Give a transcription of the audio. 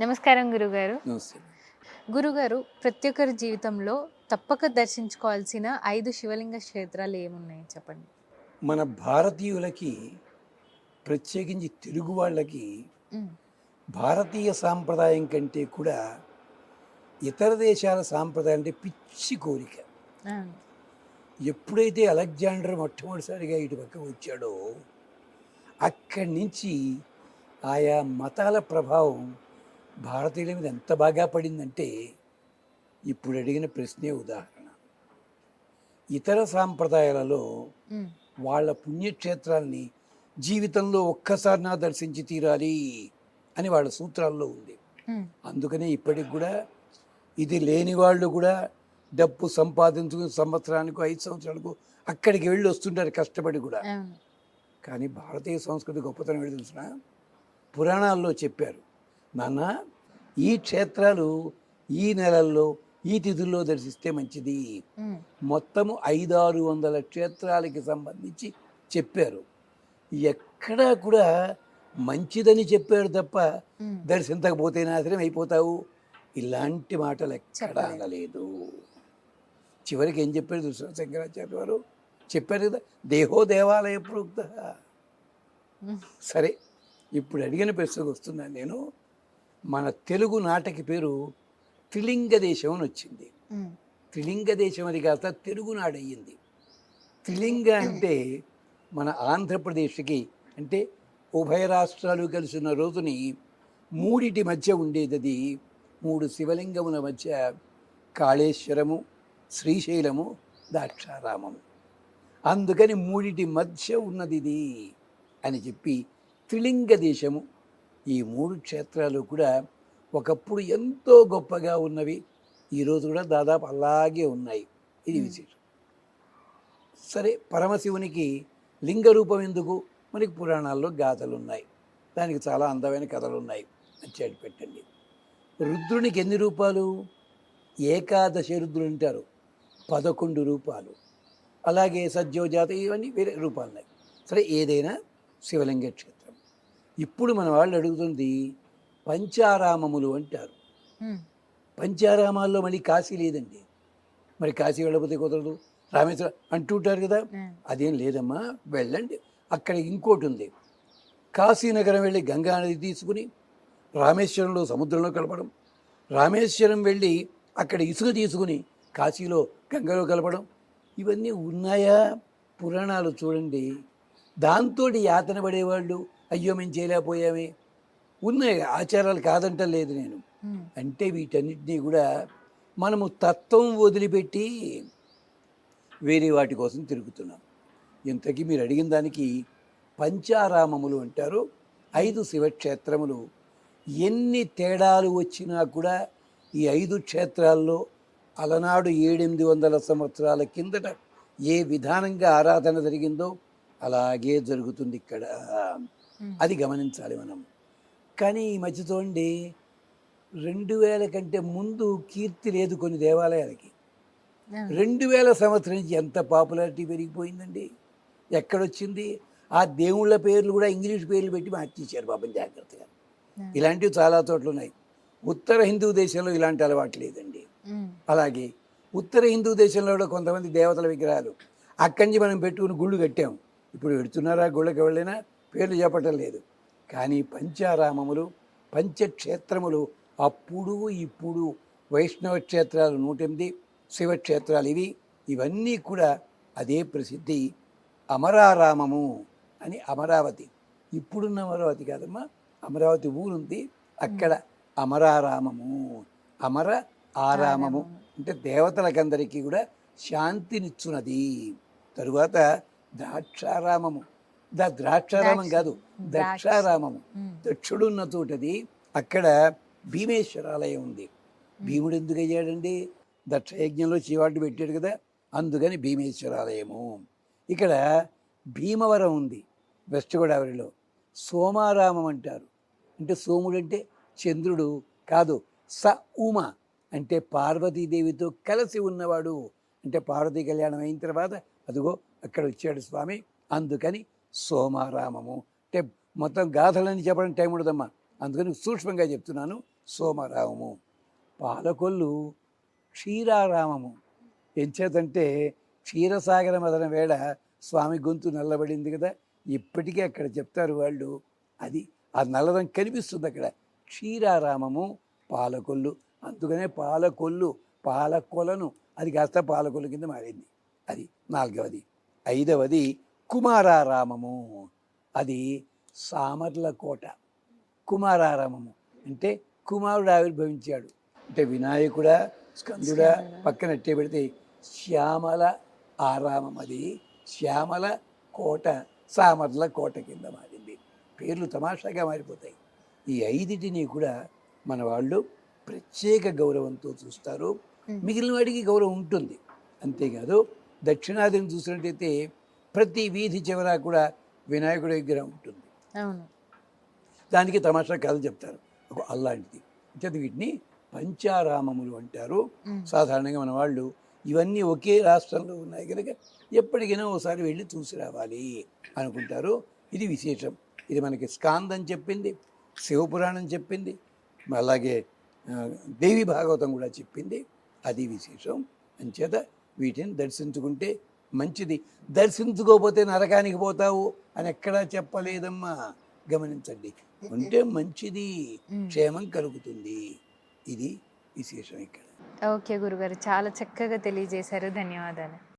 నమస్కారం గురుగారు. నమస్తే. గురుగారు ప్రతి ఒక్కరి జీవితంలో తప్పక దర్శించుకోవాల్సిన ఐదు శివలింగ క్షేత్రాలు ఏమున్నాయి చెప్పండి? మన భారతీయులకి ప్రత్యేకించి తెలుగు వాళ్ళకి భారతీయ సాంప్రదాయం కంటే కూడా ఇతర దేశాల సాంప్రదాయం అంటే పిచ్చి కోరిక. ఎప్పుడైతే అలెగ్జాండర్ మొట్టమొదటిసారిగా ఇటు పక్క వచ్చాడో అక్కడి నుంచి ఆయా మతాల ప్రభావం భారతీయుల మీద ఎంత బాగా పడిందంటే ఇప్పుడు అడిగిన ప్రశ్నే ఉదాహరణ. ఇతర సాంప్రదాయాలలో వాళ్ళ పుణ్యక్షేత్రాల్ని జీవితంలో ఒక్కసారి నా దర్శించి తీరాలి అని వాళ్ళ సూత్రాల్లో ఉంది. అందుకనే ఇప్పటికి కూడా ఇది లేని వాళ్ళు కూడా డబ్బు సంపాదించుకుని సంవత్సరానికి ఐదు సంవత్సరాలకు అక్కడికి వెళ్ళి వస్తుంటారు కష్టపడి కూడా. కానీ భారతీయ సంస్కృతి గొప్పతనం తెలిసిన పురాణాల్లో చెప్పారు. నాన్న ఈ క్షేత్రాలు ఈ నెలల్లో ఈ తిథుల్లో దర్శిస్తే మంచిది. మొత్తము ఐదారు వందల క్షేత్రాలకి సంబంధించి చెప్పారు. ఎక్కడా కూడా మంచిదని చెప్పారు తప్ప దర్శించకపోతే నాశనం అయిపోతావు. ఇలాంటి మాటలు ఎక్కడా. అనలేదు. చివరికి ఏం చెప్పారు చూసిన శంకరాచార్య వారు? చెప్పారు కదా దేహో దేవాలయ ప్రోక్త. సరే ఇప్పుడు అడిగిన ప్రశ్నకు వస్తున్నాను నేను. మన తెలుగు నాటకి పేరు త్రిలింగ దేశం అని వచ్చింది. త్రిలింగ దేశం అది కాస్త తెలుగునాడు అయ్యింది. త్రిలింగ అంటే మన ఆంధ్రప్రదేశ్కి అంటే ఉభయ రాష్ట్రాలు కలిసి ఉన్న రోజుని మూడిటి మధ్య ఉండేది అది. మూడు శివలింగముల మధ్య కాళేశ్వరము శ్రీశైలము దాక్షారామము. అందుకని మూడిటి మధ్య ఉన్నది ఇది అని చెప్పి త్రిలింగ దేశము ఈ మూడు క్షేత్రాలు కూడా ఒకప్పుడు ఎంతో గొప్పగా ఉన్నవి. ఈరోజు కూడా దాదాపు అలాగే ఉన్నాయి. ఇది. విశేషం. సరే పరమశివునికి లింగ రూపం ఎందుకు? మనకి పురాణాల్లో గాథలు ఉన్నాయి దానికి చాలా అందమైన కథలు ఉన్నాయి వచ్చాడు పెట్టండి. రుద్రునికి ఎన్ని రూపాలు? ఏకాదశి రుద్రులు అంటారు. పదకొండు రూపాలు. అలాగే సజ్జోజాత ఇవన్నీ వేరే రూపాలు ఉన్నాయి సరే ఏదైనా శివలింగ క్షేత్రం. ఇప్పుడు మన వాళ్ళు అడుగుతుంది పంచారామములు అంటారు. పంచారామాల్లో మళ్ళీ కాశీ లేదండి. మరి కాశీ వెళ్ళకపోతే కుదరదు. రామేశ్వరం అంటుంటారు కదా. ఆ, అదేం లేదమ్మా వెళ్ళండి. అక్కడ ఇంకోటి ఉంది. కాశీనగరం వెళ్ళి గంగా నది తీసుకుని రామేశ్వరంలో సముద్రంలో కలపడం. రామేశ్వరం వెళ్ళి అక్కడ ఇసుక తీసుకుని కాశీలో గంగలో కలపడం. ఇవన్నీ ఉన్నాయా? పురాణాలు చూడండి. దాంతో యాతన పడేవాళ్ళు అయ్యో మేము చేయలేకపోయామే ఉన్నాయి ఆచారాలు కాదంటలేదు నేను. ఉమ్, అంటే వీటన్నిటినీ కూడా మనము తత్వం వదిలిపెట్టి వేరే వాటి కోసం తిరుగుతున్నాం. ఇంతకీ మీరు అడిగిన దానికి పంచారామములు అంటారు ఐదు శివక్షేత్రములు. ఎన్ని తేడాలు వచ్చినా కూడా ఈ ఐదు క్షేత్రాల్లో అలనాడు ఏడెనిమిది వందల సంవత్సరాల కిందట ఏ విధానంగా ఆరాధన జరిగిందో అలాగే జరుగుతుంది ఇక్కడ. అది గమనించాలి మనం. కానీ ఈ మధ్య చూడండి రెండు వేల కంటే ముందు కీర్తి లేదు కొన్ని దేవాలయాలకి. రెండు వేల సంవత్సరం నుంచి ఎంత పాపులారిటీ పెరిగిపోయిందండి. ఎక్కడొచ్చింది? ఆ దేవుళ్ళ పేర్లు కూడా ఇంగ్లీష్ పేర్లు పెట్టి మార్చేశారు పాపం జాగ్రత్తగా. ఇలాంటివి చాలా చోట్ల ఉన్నాయి ఉత్తర హిందూ దేశంలో ఇలాంటి అలవాటు లేదండి. అలాగే ఉత్తర హిందూ దేశంలో కూడా కొంతమంది దేవతల విగ్రహాలు అక్కడి నుంచి మనం పెట్టుకుని గుళ్ళు కట్టాం. ఇప్పుడు పెడుతున్నారా గుళ్ళకి వెళ్ళినా పేర్లు చెప్పటం లేదు. కానీ పంచారామములు పంచక్షేత్రములు అప్పుడు ఇప్పుడు వైష్ణవ క్షేత్రాలు నూటెనిమిది శివక్షేత్రాలు ఇవి. ఇవన్నీ కూడా అదే ప్రసిద్ధి. అమరారామము అని అమరావతి. ఇప్పుడున్న అమరావతి కాదమ్మా అమరావతి ఊరుంది. అక్కడ అమరారామము అమర ఆరామము అంటే దేవతలకందరికీ కూడా శాంతినిచ్చున్నది తరువాత ద్రాక్షారామము. దా ద్రాక్షారామం ద్రాక్ష. కాదు ద్రాక్ష. ద్రాక్షారామము ఉమ్, దక్షుడున్న చోటది అక్కడ భీమేశ్వరాలయం ఉంది. భీముడు ఎందుకు అయ్యాడండి? దక్షయజ్ఞంలో చీవాటు పెట్టాడు కదా అందుకని భీమేశ్వరాలయము. ఇక్కడ భీమవరం ఉంది వెస్ట్ గోదావరిలో. సోమారామం అంటారు. అంటే సోముడు అంటే చంద్రుడు కాదు స ఉమ అంటే పార్వతీదేవితో కలిసి ఉన్నవాడు. అంటే పార్వతీ కళ్యాణం అయిన తర్వాత అదిగో అక్కడ వచ్చాడు స్వామి అందుకని సోమారామము. అంటే మొత్తం గాథలని చెప్పడానికి టైం ఉండదమ్మా. అందుకని సూక్ష్మంగా చెప్తున్నాను. సోమరామము. పాలకొల్లు క్షీరారామము. ఎంచేతంటే క్షీరసాగర మదన వేళ స్వామి గొంతు నల్లబడింది కదా. ఇప్పటికీ అక్కడ చెప్తారు వాళ్ళు. అది ఆ నల్లరం కనిపిస్తుంది అక్కడ. క్షీరారామము పాలకొల్లు. అందుకనే పాలకొల్లు పాలకొలను. అది కాస్త పాలకొల్లు కింద మారింది. అది నాలుగవది. ఐదవది కుమారారామము. అది సామర్ల కోట. కుమారారామము. అంటే కుమారుడు ఆవిర్భవించాడు. అంటే వినాయకుడా స్కందుడా పక్కన పెడితే శ్యామల ఆరామం. అది శ్యామల కోట సామర్ల కోట కింద మారింది. పేర్లు తమాషాగా మారిపోతాయి. ఈ ఐదిటిని కూడా మన వాళ్ళు ప్రత్యేక గౌరవంతో చూస్తారు. మిగిలిన వాడికి గౌరవం ఉంటుంది. అంతేకాదు దక్షిణాదిని చూసినట్టయితే ప్రతి వీధి చివర కూడా వినాయకుడి విగ్రహం ఉంటుంది. దానికి తమాషా కథలు చెప్తారు. ఒక అలాంటిది అంటే వీటిని పంచారామములు అంటారు. సాధారణంగా మన వాళ్ళు ఇవన్నీ ఒకే రాష్ట్రంలో ఉన్నాయి కనుక ఎప్పటికైనా ఒకసారి వెళ్ళి చూసి రావాలి అనుకుంటారు. ఇది విశేషం. ఇది మనకి స్కాందం చెప్పింది శివపురాణం చెప్పింది అలాగే దేవి భాగవతం కూడా చెప్పింది. అది విశేషం. అంచేత వీటిని దర్శించుకుంటే మంచిది. దర్శించుకోకపోతే నరకానికి పోతావు అని ఎక్కడా చెప్పలేదమ్మా. గమనించండి. ఉంటే మంచిది. క్షేమం కలుగుతుంది. ఇది విశేషం ఇక్కడ. ఓకే గురుగారు. చాలా చక్కగా తెలియజేశారు. ధన్యవాదాలు.